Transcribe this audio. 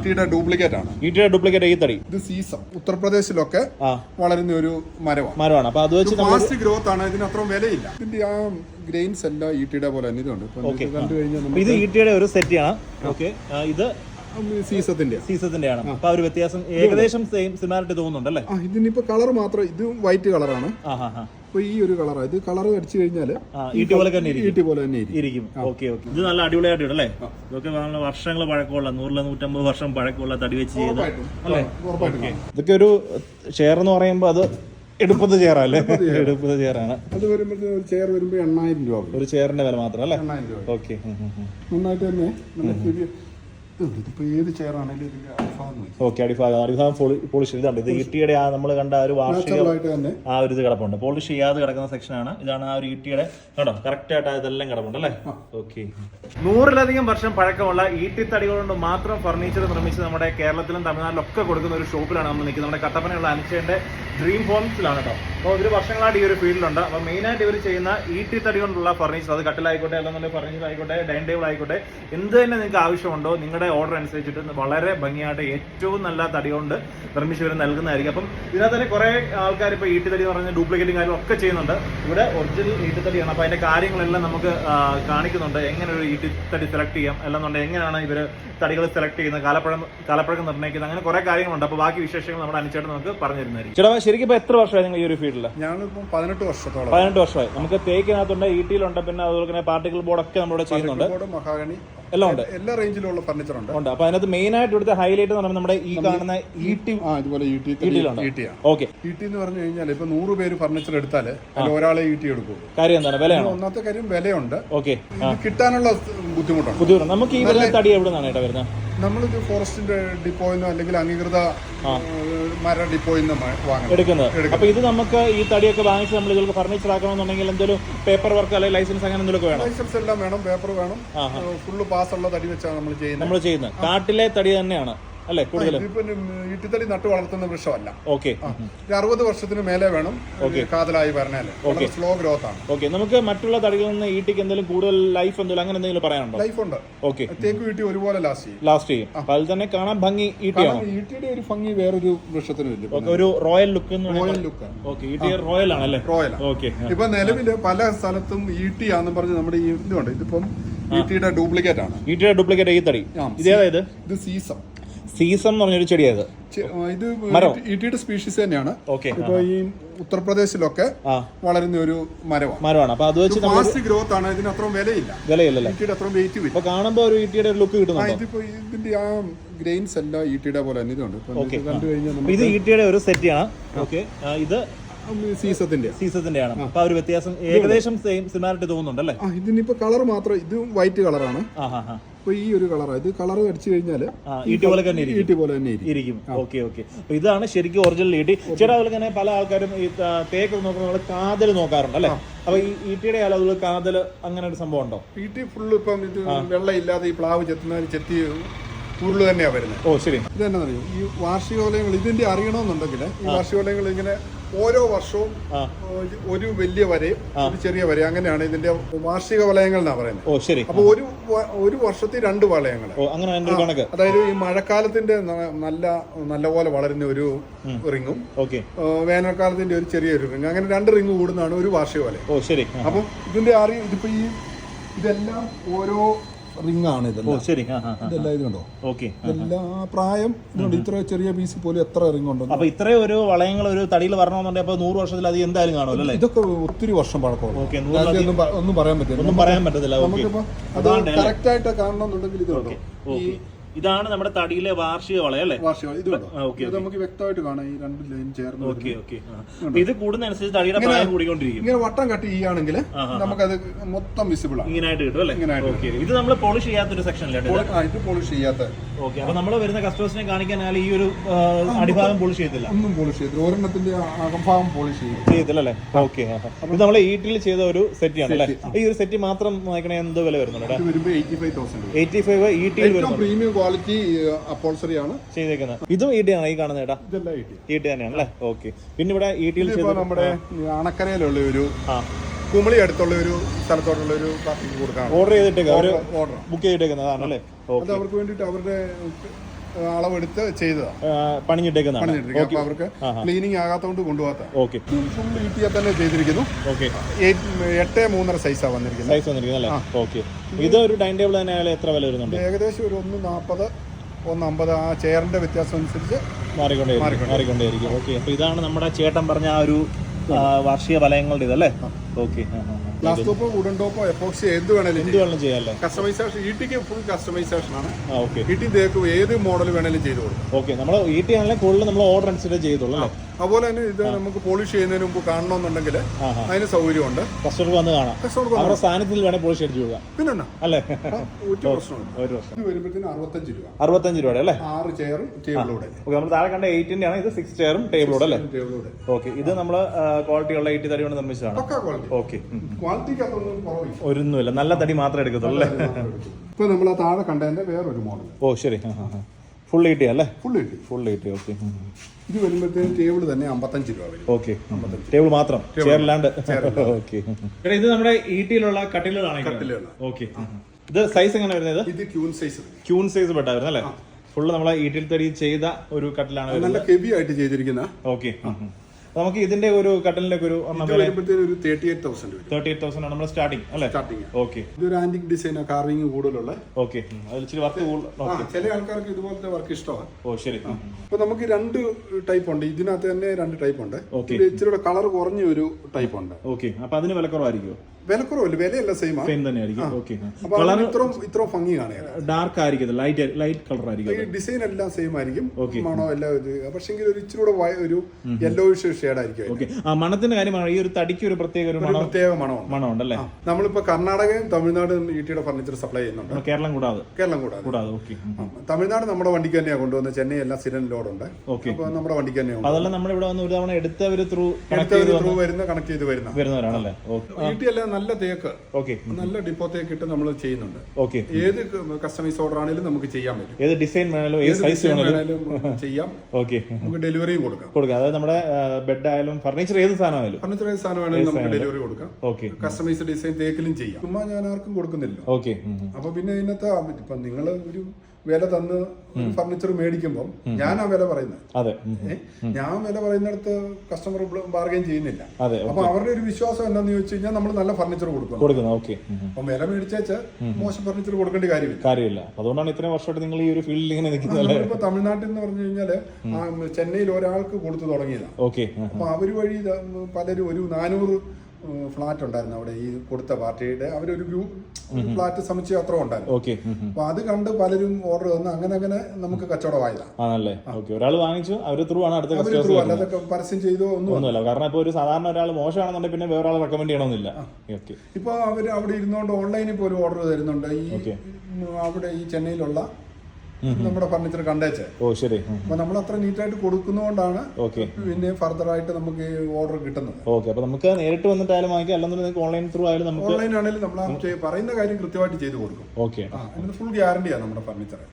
ഈട്ടിയുടെ duplicate ആണ്. ഈട്ടിയുടെ duplicate ഈ തടി. ഇത് സീസം ഉത്തർപ്രദേശിലൊക്കെ വളരുന്ന ഒരു മരമാണ് മരമാണ് അപ്പൊ അത് വെച്ച് ഫാസ്റ്റ് ഗ്രോത്ത് ആണ് ഇതിന് അത്ര വിലയില്ല. ഇതിന്റെ ആ ഗ്രെയിൻസ് എല്ലാം ഈട്ടിയുടെ പോലെ തന്നെ ഇതുണ്ട്. ഇത് ഈട്ടിയുടെ ഒരു സെറ്റ് ആണ്. ഓക്കെ ഇത് നമുക്ക് സീസത്തിന്റെ സീസത്തിന്റെ ആണ് അപ്പൊ ആ ഒരു വ്യത്യാസം ഏകദേശം സെയിം സിമിലാരിറ്റി തോന്നുന്നുണ്ട് അല്ലേ ഇതിനിപ്പോ കളർ മാത്രം ഇത് വൈറ്റ് കളറാണ് അപ്പൊ ഈ ഒരു കളറാണ് ഇത് കളർ അടിച്ചു കഴിഞ്ഞാൽ ഈട്ടി പോലെ തന്നെ ഈട്ടി പോലെ തന്നെ ഇരിക്കും. Okay okay. ഇത് നല്ല അടിപൊളിയായിട്ട് അല്ലേ? ഇതൊക്കെ വർഷങ്ങൾ പഴക്കമുള്ള നൂറിലെ നൂറ്റമ്പത് വർഷം പഴക്കമുള്ള തടി വെച്ച് ചെയ്ത് അല്ലേ? ഇതൊക്കെ ഒരു ചെയർ എന്ന് പറയുമ്പോൾ അത് എടുപ്പത് ചെയറല്ലേ എടുപ്പത് ചെയറാണ് അത് വരുമ്പോഴത്തേക്ക് ഒരു ചെയർ വരുമ്പോൾ എണ്ണായിരം രൂപ ഒരു ചെയറിന്റെ വില മാത്രം അല്ലേ? ഓക്കെ. നന്നായിട്ട് തന്നെ ഓക്കെ അടിഭാഗം അടിഭാഗം പോളിഷ് ഇതുണ്ട് ഇത് ഈട്ടിയുടെ ആ നമ്മൾ കണ്ട ആ ഒരു വാർഷിക ആയിട്ട് ആ ഒരു ഇത് കിടപ്പുണ്ട്. പോളിഷ് ചെയ്യാതെ കിടക്കുന്ന സെക്ഷനാണ് ഇതാണ് ആ ഒരു ഈട്ടിയുടെ കണ്ടോ? കറക്റ്റ് ആയിട്ട് ഇതെല്ലാം കിടപ്പുണ്ട് അല്ലേ? ഓക്കെ. നൂറിലധികം വർഷം പഴക്കമുള്ള ഈട്ടി തടികൾ കൊണ്ട് മാത്രം ഫർണിച്ചർ നിർമ്മിച്ച് നമ്മുടെ കേരളത്തിലും തമിഴ്നാട്ടിലും ഒക്കെ കൊടുക്കുന്ന ഒരു ഷോപ്പിലാണ് നമ്മൾ നിൽക്കുന്നത്. നമ്മുടെ കട്ടപ്പനയുള്ള അനുച്ചേന്റെ ഡ്രീം ഹോംസിലാണ് കേട്ടോ. അപ്പോൾ ഇവർ വർഷങ്ങളായിട്ട് ഈ ഒരു ഫീൽഡിലുണ്ട്. അപ്പോൾ മെയിനായിട്ട് ഇവർ ചെയ്യുന്ന ഈട്ടി തടി കൊണ്ടുള്ള ഫർണിച്ചർ അത് കട്ടിലായിക്കോട്ടെ അല്ലെന്നുണ്ടെങ്കിൽ ഫർണിച്ചർ ആയിക്കോട്ടെ ഡൈനിങ് ടേബിൾ ആയിക്കോട്ടെ എന്ത് തന്നെ നിങ്ങൾക്ക് ആവശ്യമുണ്ടോ നിങ്ങളുടെ ഓർഡർ അനുസരിച്ചിട്ട് വളരെ ഭംഗിയായിട്ട് ഏറ്റവും നല്ല തടി കൊണ്ട് നിർമ്മിച്ച് ഇവർ നൽകുന്നതായിരിക്കും. അപ്പം ഇതിനകത്ത് തന്നെ കുറെ ആൾക്കാർ ഇപ്പോൾ ഈട്ടിത്തടി എന്ന് പറഞ്ഞ ഡ്യൂപ്ലിക്കേറ്റും കാര്യങ്ങളും ഒക്കെ ചെയ്യുന്നുണ്ട്. ഇവിടെ ഒറിജിനൽ ഈട്ടിത്തടിയാണ് അപ്പോൾ അതിന്റെ കാര്യങ്ങളെല്ലാം നമുക്ക് കാണിക്കുന്നുണ്ട്. എങ്ങനെ ഒരു ഈട്ടിത്തടി സെലക്ട് ചെയ്യാം അല്ലെന്നുണ്ടെങ്കിൽ എങ്ങനെയാണ് ഇവർ തടികൾ സെലക്ട് ചെയ്യുന്നത് കാലപ്പഴം കാലപ്പഴക്കം നിർണയിക്കുന്നത് അങ്ങനെ കുറെ കാര്യങ്ങളുണ്ട്. അപ്പോൾ ബാക്കി വിശേഷങ്ങൾ നമ്മുടെ അനുസരിച്ച് നമുക്ക് പറഞ്ഞു തരുന്നതായിരിക്കും ചേട്ടാ ശരിക്കും ഇപ്പോൾ എത്ര വർഷമായി നിങ്ങൾ ഈ ഒരു ഫീൽഡിൽ ഞാനിപ്പം പതിനെട്ട് വർഷത്തോളം പതിനെട്ട് വർഷമായി. നമുക്ക് തേക്കിനകത്തുണ്ട് ഈട്ടിയിലുണ്ട് പിന്നെ അതുപോലെ തന്നെ പാർട്ടിക്കൽ ബോർഡൊക്കെ നമ്മുടെ ചെയ്യുന്നുണ്ട്. ബോർഡ് മഹാഗണി എല്ലാം ഉണ്ട്. എല്ലാ റേഞ്ചിലുള്ള ഫർണിച്ചർ ഉണ്ട്. ഉണ്ട്. അപ്പൊ അതിനകത്ത് മെയിൻ ആയിട്ട് ഇവിടുത്തെ ഹൈലൈറ്റ് എന്ന് പറയുമ്പോൾ നമ്മുടെ ഈ കാണുന്ന ഈട്ടി ആ ഇതുപോലെ ഈട്ടി. ഈട്ടിയാണ് ഓക്കെ ഈട്ടി എന്ന് പറഞ്ഞു കഴിഞ്ഞാൽ ഇപ്പൊ നൂറ് പേര് ഫർണിച്ചർ എടുത്താൽ അതിൽ ഒരാളെ ഈട്ടി എടുക്കും. കാര്യം എന്താണ്? വില ഒന്നാമത്തെ കാര്യം വിലയുണ്ട്. ഓക്കെ കിട്ടാനുള്ള ബുദ്ധിമുട്ടുണ്ട്. ബുദ്ധിമുട്ട് നമുക്ക് ഈ വരുന്ന തടി എവിടെ നിന്നാണ് ഏട്ടാ വരുന്നത്? നമ്മളിത് ഫോറസ്റ്റിന്റെ ഡിപ്പോയിൽ നിന്നോ അല്ലെങ്കിൽ അംഗീകൃത മര ഡിപ്പോയിൽ നിന്ന് മ- വാങ്ങണം എടുക്കുന്നത്. അപ്പൊ ഇത് നമുക്ക് ഈ തടിയൊക്കെ വാങ്ങിച്ച് നമ്മൾ ഇതിൽ ഫർണിച്ചർ ആക്കണമെന്നുണ്ടെങ്കിൽ എന്തെങ്കിലും പേപ്പർ വർക്ക് അല്ലെങ്കിൽ ലൈസൻസ് അങ്ങനെ എന്തെങ്കിലും വേണം? ലൈസൻസ് എല്ലാം വേണം പേപ്പർ വേണം. ഫുള്ള് പാസ് ഉള്ള തടി വെച്ചാണ് നമ്മൾ ചെയ്യുന്നത്. നമ്മൾ ചെയ്യുന്നത്. കാട്ടിലെ തടി തന്നെയാണ്. അല്ലേ? ഈട്ടിത്തടി നട്ടു വളർത്തുന്ന വൃക്ഷമല്ല. ഓക്കെ. അറുപത് വർഷത്തിന് മേലെ വേണം കാതലായി പറഞ്ഞാൽ ഓക്കെ. സ്ലോ ഗ്രോത്ത് ആണ്. ഓക്കെ. നമുക്ക് മറ്റുള്ള തടികളിൽ നിന്ന് ഈട്ടിക്ക് എന്തെങ്കിലും കൂടുതൽ ലൈഫ് എന്തെങ്കിലും അങ്ങനെ എന്തെങ്കിലും പറയാനുണ്ടോ? ലൈഫ് ഉണ്ട്. ഓക്കെ. തേക്ക് ഈട്ടി ഒരുപോലെ ലാസ്റ്റ് ചെയ്യും. ലാസ്റ്റ് ചെയ്യും. അപ്പൊ അതിൽ തന്നെ കാണാൻ ഭംഗി ഈട്ടിയാണ്? ഈട്ടിയുടെ ഒരു ഭംഗി വേറൊരു വൃക്ഷത്തിന് ഒരു royal look royal look okay ഈട്ടി royal ആണല്ലേ റോയൽ ഓക്കെ. ഇപ്പൊ നിലവിൽ പല സ്ഥലത്തും ഈട്ടി ആണെന്ന് പറഞ്ഞ് നമ്മുടെ ഈ ഇതുണ്ട്. ഇതിപ്പം ഈട്ടിയുടെ ഡ്യൂപ്ലിക്കേറ്റ് ആണ്. ഈട്ടിയുടെ ഡ്യൂപ്ലിക്കേറ്റ് ഈ തടി. ഇതേതായത് ഇത് സീസം സീസം എന്ന് പറഞ്ഞൊരു ചെടിയത് ഇത്. ഈട്ടിയുടെ സ്പീഷീസ് തന്നെയാണ്. ഓക്കെ. ഇപ്പൊ ഈ ഉത്തർപ്രദേശിലൊക്കെ വളരുന്ന ഒരു മരമാണ്. മരമാണ്. അപ്പൊ അത് വെച്ച് ഫാസ്റ്റ് ഗ്രോത്ത് ആണ്. ഇതിന് അത്ര വിലയില്ല. വിലയില്ല ഈട്ടിയുടെ വെയിറ്റ് വരും കാണുമ്പോൾ കാണുമ്പോ ഒരു ഈട്ടിയുടെ ലുക്ക് കിട്ടുന്നുണ്ട്? ഇതിപ്പോ ഇതിന്റെ ആ ഗ്രെയിൻസ് എല്ലാം ഈട്ടിയുടെ പോലെ തന്നെ ഇതുണ്ട്. ഇത് കണ്ടു കഴിഞ്ഞാൽ ഇത് ഈട്ടിയുടെ ഒരു സെറ്റ് ആണ്. ഓക്കെ. ഇത് സീസത്തിന്റെ സീസത്തിന്റെ ആണ് അപ്പൊ ഒരു വ്യത്യാസം ഏകദേശം സെയിം സിമാരിറ്റി തോന്നുന്നുണ്ടല്ലേ? ഇതിനിപ്പോ കളർ മാത്രം ഇത് വൈറ്റ് കളറാണ് ആ ഹാ ഹാ ഇപ്പൊ ഈ ഒരു കളർ ഇത് കളർ അടിച്ചു കഴിഞ്ഞാൽ ഈട്ടി പോലെ തന്നെ ഇരിക്കും. ഈട്ടി പോലെ തന്നെ ഇരിക്കും. ഇരിക്കും. Okay okay. ഇതാണ് ശരിക്കും ഒറിജിനൽ ഈട്ടി. ചേട്ടാ അതുപോലെ തന്നെ പല ആൾക്കാരും ഈ തേക്ക് നോക്കുമ്പോൾ നമ്മൾ കാതൽ നോക്കാറുണ്ട് അല്ലേ? അപ്പൊ ഈ ഈട്ടിയുടെ അതുപോലെ കാതൽ അങ്ങനെ ഒരു സംഭവം ഉണ്ടോ? ഈട്ടി ഫുള്ള് ഇപ്പം ഇത് വെള്ളം ഇല്ലാതെ ഈ പ്ലാവ് ചെത്തുന്ന ചെത്തി ഉരുൾ തന്നെയാണ് വരുന്നത്. ഓ ശരി. ഇത് എന്നറിയോ ഈ വാർഷികോലയങ്ങൾ ഇതിന്റെ അറിയണമെന്നുണ്ടെങ്കിൽ ഈ വാർഷികോലയങ്ങൾ ഇങ്ങനെ ഓരോ വർഷവും ഒരു- വലിയ വരയും ഒരു ചെറിയ വരയും അങ്ങനെയാണ് ഇതിന്റെ വാർഷിക വലയങ്ങൾ എന്നാ പറയുന്നത്. ഓ ശരി. അപ്പൊ ഒരു ഒരു വർഷത്തിൽ രണ്ട് വളയങ്ങൾ അതായത് ഈ മഴക്കാലത്തിന്റെ നല്ല നല്ല നല്ലപോലെ വളരുന്ന ഒരു റിങ്ങും ഓക്കെ. വേനൽക്കാലത്തിന്റെ ഒരു ചെറിയൊരു റിങ് അങ്ങനെ രണ്ട് റിങ് കൂടുന്നതാണ് ഒരു വാർഷിക വലയം. ഓ ശരി. അപ്പം ഇതിന്റെ അറിയ ഇതിപ്പോ ഈ ഇതെല്ലാം ഓരോ റിങ് ആണ് ഇതെല്ലാം. ശരി. ഇതെല്ലാം ഇത് കണ്ടോ? ഓക്കെ. ഇതെല്ലാം പ്രായം ഇത്ര ചെറിയ പീസ് പോലും എത്ര റിംഗ് ഉണ്ടോ അപ്പൊ ഇത്രയും ഒരു വളയങ്ങൾ ഒരു തടിയിൽ വരണമെന്നുണ്ടെങ്കിൽ അപ്പൊ നൂറ് വർഷത്തിൽ അത് എന്തായാലും കാണുമല്ലോ അല്ലേ? ഇതൊക്കെ ഒത്തിരി വർഷം ഓക്കെ ഒന്നും പറയാൻ പറ്റില്ല. ഒന്നും പറയാൻ പറ്റത്തില്ല. ഓക്കെ. നമുക്കിപ്പോ അത് കറക്റ്റ് ആയിട്ട് കാണണമെന്നുണ്ടെങ്കിൽ ഇത് കണ്ടോ? ഇതാണ് നമ്മുടെ തടിയിലെ വാർഷിക വളയം വാർഷിക ഇത് ഇത് നമുക്ക് വ്യക്തമായിട്ട് കാണാം. ഈ രണ്ട് ലൈൻ ചേർന്ന്. Okay okay. ഇത് കൂടുന്നതനുസരിച്ച് തടിയുടെ പ്രായം കൂടിക്കൊണ്ടിരിക്കും. ഇങ്ങനെ വട്ടം കട്ട് ചെയ്യുകയാണെങ്കിൽ നമുക്കത് മൊത്തം വിസിബിൾ ആണ് ഇങ്ങനായിട്ട് കിട്ടും അല്ലേ? ഇങ്ങനെ ഓക്കെ. ഇത് നമ്മൾ പോളിഷ് ചെയ്യാത്തൊരു സെക്ഷനിലാണ് സെക്ഷൻ ഇത് പോളിഷ് ചെയ്യാത്ത. ഓക്കെ. അപ്പൊ നമ്മൾ വരുന്ന കസ്റ്റമേഴ്സിനെ കാണിക്കാൻ ഈ ഒരു അടിഭാഗം പോളിഷ് ചെയ്തില്ല ഒന്നും പോളിഷ് ചെയ്തില്ല ഒരെണ്ണത്തിന്റെ അകംഭാഗം പോളിഷ് ചെയ്തില്ല അല്ലേ? ഓക്കെ അപ്പൊ നമ്മൾ ഈട്ടിൽ ചെയ്ത ഒരു സെറ്റ് ആണ് അല്ലേ? ഈ ഒരു സെറ്റ് മാത്രം വാങ്ങിക്കണേ എന്ത് വില വരുന്നുണ്ട് വരുമ്പോൾ eighty five thousand eighty five ഈട്ടിയിൽ വരുന്നു വരുന്നുണ്ട്. പ്രീമിയം ക്വാളിറ്റി അപ്പോൾസറിയാണ് ചെയ്തേക്കുന്നത്. ഇതും ഈട്ടിയാണ് ഈ കാണുന്നത് ചേട്ടാ ഇതെല്ലാം ഈട്ടി ഈട്ടി തന്നെയാണ് അല്ലേ? ഓക്കെ പിന്നെ ഇവിടെ ഈട്ടിയിൽ നമ്മുടെ അണക്കരയിലുള്ള ഒരു കുമളി അടുത്തുള്ള ഒരു സ്ഥലത്തോട്ടുള്ള ഒരു പാർട്ടിക്ക് കൊടുക്കാണ്. ഓർഡർ ചെയ്തിട്ടേക്കാം. ഓർഡർ ബുക്ക് ചെയ്തിട്ടേക്കുന്നതാണ് അല്ലേ? അത് അവർക്ക് വേണ്ടിട്ട് അവരുടെ അളവെടുത്ത് ചെയ്തതാണ് പണിഞ്ഞിട്ടേക്കുന്നതാണ്. അപ്പൊ അവർക്ക് ക്ലീനിങ് ആകാത്തതുകൊണ്ട് കൊണ്ടുപോകാത്ത. ഓക്കെ ഫുൾ ഈട്ടിയെ തന്നെ ചെയ്തിരിക്കുന്നു. ഓക്കെ എട്ട് മൂന്നര സൈസാണ് വന്നിരിക്കുന്നത്. സൈസ് വന്നിരിക്കുന്നത് അല്ലേ? ഓക്കെ ഇത് ഒരു ഡൈനിങ് ടേബിൾ തന്നെ എത്ര വില വരുന്നുണ്ട്? ഏകദേശം ഒരു ഒന്ന് നാൽപ്പത് ഒന്ന് അമ്പത് ആ ചെയറിന്റെ വ്യത്യാസം അനുസരിച്ച് മാറിക്കൊണ്ടേ മാറിക്കൊണ്ടേയിരിക്കും. ഓക്കെ അപ്പൊ ഇതാണ് നമ്മുടെ ചേട്ടൻ പറഞ്ഞ ആ ഒരു വാർഷിക വലയങ്ങളുടെ ഇതല്ലേ ഓക്കെ ഗ്ലാസ് ടോപ്പോ വുഡൻ ടോപ്പോ എപ്പോക്സി എന്ത് വേണേലും എന്ത് വേണേലും ചെയ്യാല്ലേ കസ്റ്റമൈസേഷൻ ഈട്ടിക്ക് ഫുൾ കസ്റ്റമൈസേഷൻ ആണ്. ഓക്കെ ഈട്ടി തേക്കും ഏത് മോഡൽ വേണേലും ചെയ്തു കൊടുക്കും ഓക്കെ നമ്മൾ ഈട്ടി ആണെങ്കിലും കൂടുതൽ നമ്മൾ ഓർഡർ അനുസരിച്ച് ചെയ്തോളൂ അല്ലേ? അതുപോലെ തന്നെ ഇത് നമുക്ക് പോളിഷ് ചെയ്യുന്നതിന് മുമ്പ് കാണണമെന്നുണ്ടെങ്കിൽ അതിന് സൗകര്യമുണ്ട്. കസ്റ്റമർക്ക് വന്ന് കാണാം. അവരുടെ സ്ഥാനത്തിൽ വേണേൽ പോളിഷ് അടിച്ചു പോകാം പിന്നെ അല്ലേ? ഒരു ഇത് വരുമ്പോഴത്തേന് അറുപത്തഞ്ച് രൂപ. അറുപത്തഞ്ച് രൂപയുടെ അല്ലേ? ആറ് ചെയറും ടേബിളോടെ ഓക്കെ നമ്മൾ താഴെ കണ്ട എയ്റ്റിന്റെ ആണ്. ഇത് സിക്സ് ചെയറും ടേബിളോടെ അല്ലേ? ടേബിളോടെ ഓക്കെ ഇത് നമ്മൾ ക്വാളിറ്റിയുള്ള ഉള്ള എയ്റ്റി തടി കൊണ്ട് നിർമ്മിച്ചതാണ്. ഓക്കെ ക്വാളിറ്റിക്ക് ഒരൊന്നുമില്ല. നല്ല തടി മാത്രമേ എടുക്കത്തുള്ളൂ അല്ലേ? ഇപ്പൊ നമ്മൾ ആ താഴെ കണ്ടതിന്റെ വേറൊരു മോഡൽ ഓ ശരി. ഫുൾ ഈട്ടി അല്ലേ? ഫുൾ ഈട്ടി ഫുൾ ഈട്ടി ഓക്കെ ഇത് വരുമ്പോഴത്തേന് ടേബിൾ തന്നെ അമ്പത്തഞ്ച് രൂപ വരും. ഓക്കെ ടേബിൾ മാത്രം. ചേർലാണ്ട് ഓക്കെ ഇത് നമ്മുടെ ഈട്ടിയിലുള്ള കട്ടിലുകളാണ് കട്ടിലുകളാ. ഓക്കെ ഇത് സൈസ് എങ്ങനെ വരുന്നത് ഇത്? ക്യൂൺ സൈസ് ക്യൂൺ സൈസ് പെട്ടായിരുന്നു അല്ലേ? ഫുള്ള് നമ്മളെ ഈട്ടിൽ തടി ചെയ്ത ഒരു കട്ടിലാണ് നല്ല ഹെവി ആയിട്ട് ചെയ്തിരിക്കുന്ന ഓക്കെ നമുക്ക് ഇതിന്റെ ഒരു കട്ടലിന്റെ ഒരു ഒരു thirty eight thousand thirty eight thousand ആണ് നമ്മൾ സ്റ്റാർട്ടിങ് അല്ലേ? സ്റ്റാർട്ടിങ് ഓക്കെ ഇതൊരു ആന്റിക് ഡിസൈൻ കാർവിംഗ് കൂടുതലുള്ള. ഓക്കെ അതിൽ വർക്ക് ചില ആൾക്കാർക്ക് ഇതുപോലത്തെ വർക്ക് ഇഷ്ടമാണ്. ഓ ശരി. അപ്പൊ നമുക്ക് രണ്ട് ടൈപ്പ് ഉണ്ട്. ഇതിനകത്ത് തന്നെ രണ്ട് ടൈപ്പ് ഉണ്ട്. ഇച്ചിരി കളർ കുറഞ്ഞ ഒരു ടൈപ്പ് ഉണ്ട്. ഓക്കെ അപ്പൊ അതിന് വിലക്കുറവായിരിക്കുമോ വിലക്കുറവല്ല വിലയല്ല സെയിം സെയിം തന്നെയായിരിക്കും. ഓക്കെ അപ്പൊ അതിന് ഇത്രയും ഇത്രയും ഭംഗി കാണുക ഡാർക്ക് ആയിരിക്കും ലൈറ്റ് ലൈറ്റ് കളർ ആയിരിക്കും ഡിസൈൻ എല്ലാം സെയിം ആയിരിക്കും. മണോ എല്ലാം ഇത്. പക്ഷെങ്കിൽ ഒരു ഇച്ചിരി കൂടെ ഒരു യെല്ലോയിഷ് ഷെയ്ഡ് ആയിരിക്കും അതിന്. ഓക്കെ. ആ മണത്തിന്റെ കാര്യമാണ് ഈ ഒരു തടിക്ക് ഒരു പ്രത്യേക ഒരു മണം പ്രത്യേക മണമുണ്ട് മണം ഉണ്ടല്ലേ ആ. നമ്മളിപ്പോ കർണാടകയും തമിഴ്നാടും ഈട്ടിയുടെ ഫർണിച്ചർ സപ്ലൈ ചെയ്യുന്നുണ്ട്. കേരളം കൂടാതെ? കേരളം കൂടാതെ. കൂടാതെ ഓക്കെ. തമിഴ്നാട് നമ്മുടെ വണ്ടിക്ക് തന്നെയാണ് കൊണ്ടുവന്നത്. ചെന്നൈ എല്ലാം സ്ഥിരം ലോഡുണ്ട് ഓക്കെ. നമ്മുടെ വണ്ടിക്ക് തന്നെയാണ് അതെല്ലാം നമ്മൾ ഇവിടെ വന്ന് ഒരു തവണ എടുത്തവർ ത്രൂ ചെയ്ത് ത്രൂ വരുന്ന കണക്ട് ചെയ്ത് വരുന്ന. വരുന്നവരാണല്ലേ? ഈട്ടി എല്ലാം നല്ല തേക്ക്. ഓക്കെ. നല്ല ഡിപ്പോ തേക്ക് ഇട്ട് നമ്മൾ ചെയ്യുന്നുണ്ട്. ഓക്കെ. ഏത് കസ്റ്റമൈസ് ഓർഡർ ആണെങ്കിലും നമുക്ക് ചെയ്യാൻ പറ്റും. ഏത് ഡിസൈൻ വേണേലും ഏത് സൈസ് വേണേലും. ചെയ്യാം. ഓക്കെ. നമുക്ക് ഡെലിവറിയും കൊടുക്കാം. കൊടുക്കാം. അതായത് നമ്മുടെ ബെഡ് ആയാലും ഫർണിച്ചർ ഏത് സാധനമായാലും. ഫർണിച്ചർ ഏത് സാധനമായാലും നമുക്ക് ഡെലിവറി കൊടുക്കാം. ഓക്കെ കസ്റ്റമൈസ്ഡ് ഡിസൈൻ തേക്കിലും ചെയ്യാം. ചുമ്മാ ഞാൻ ആർക്കും കൊടുക്കുന്നില്ല. ഓക്കെ അപ്പൊ പിന്നെ ഇതിനകത്ത് ഇപ്പൊ നിങ്ങൾ ഒരു വില തന്ന് ഫർണിച്ചർ മേടിക്കുമ്പോൾ ഞാൻ ആ വില പറയുന്നത്. അതെ. ഞാൻ വില പറയുന്നിടത്ത് കസ്റ്റമർ ബാർഗൈൻ ചെയ്യുന്നില്ല. അപ്പൊ അവരുടെ ഒരു വിശ്വാസം എന്താന്ന് ചോദിച്ചു കഴിഞ്ഞാൽ നമ്മൾ നല്ല ഫർണിച്ചർ കൊടുക്കും കൊടുക്കുന്നത് ഓക്കെ അപ്പൊ വില മേടിച്ചേച്ച് മോശം ഫർണിച്ചർ കൊടുക്കേണ്ട കാര്യമില്ല. കാര്യമില്ല. അതുകൊണ്ടാണ് ഇത്രയും വർഷമായിട്ട് നിങ്ങൾ ഈ ഒരു ഫീൽഡിൽ ഇങ്ങനെ നിൽക്കുന്നത് നമ്മളിപ്പോ തമിഴ്നാട്ടിൽ എന്ന് പറഞ്ഞു കഴിഞ്ഞാൽ ചെന്നൈയിൽ ഒരാൾക്ക് കൊടുത്തു തുടങ്ങിയതാണ് ഓക്കെ അപ്പൊ അവർ വഴി പലരും ഒരു നാനൂറ് ഫ്ലാറ്റ് ഉണ്ടായിരുന്നു അവിടെ ഈ കൊടുത്ത പാർട്ടിയുടെ. അവരൊരു ഗ്രൂപ്പ് ഫ്ലാറ്റ് സമുച്ചയം അത്ര ഉണ്ടായിരുന്നു. ഓക്കെ. അപ്പൊ അത് കണ്ട് പലരും ഓർഡർ തന്നു അങ്ങനെ അങ്ങനെ നമുക്ക് കച്ചവടമായതാണ് ആണല്ലേ? ഓക്കെ. ഒരാൾ വാങ്ങിച്ചു അവർ ത്രൂ ആണ് അടുത്ത അവർ ത്രൂ അല്ലാതെ പരസ്യം ചെയ്തോ ഒന്നും ഒന്നുമല്ല. കാരണം ഇപ്പൊ ഒരു സാധാരണ ഒരാൾ മോശമാണെന്നുണ്ടെങ്കിൽ പിന്നെ വേറെ ആൾ റെക്കമെൻഡ് ചെയ്യണമെന്നില്ല ഓക്കെ. ഇപ്പൊ അവർ അവിടെ ഇരുന്നുകൊണ്ട് ഓൺലൈനിൽ പോലും ഓർഡർ തരുന്നുണ്ട്. ഈ അവിടെ ഈ ചെന്നൈയിലുള്ള നമ്മുടെ ഫർണിച്ചർ കണ്ടേച്ച്. ഓ ശരി. അപ്പൊ നമ്മൾ അത്ര നീറ്റായിട്ട് കൊടുക്കുന്നതുകൊണ്ടാണ് ഓക്കെ. പിന്നെ ഫർദർ ആയിട്ട് നമുക്ക് ഓർഡർ കിട്ടുന്നത്. ഓക്കെ അപ്പൊ നമുക്ക് നേരിട്ട് വന്നിട്ടായാലും വാങ്ങിക്കാം. അല്ലെന്നുണ്ടെങ്കിൽ നിങ്ങൾക്ക് ഓൺലൈൻ ത്രൂ ആയാലും നമുക്ക് ഓൺലൈൻ ആണെങ്കിലും നമ്മൾ പറയുന്ന കാര്യം കൃത്യമായിട്ട് ചെയ്തു കൊടുക്കും. ഓക്കെ. ഫുൾ ഗ്യാരണ്ടിയാണ് നമ്മുടെ ഫർണിച്ചർ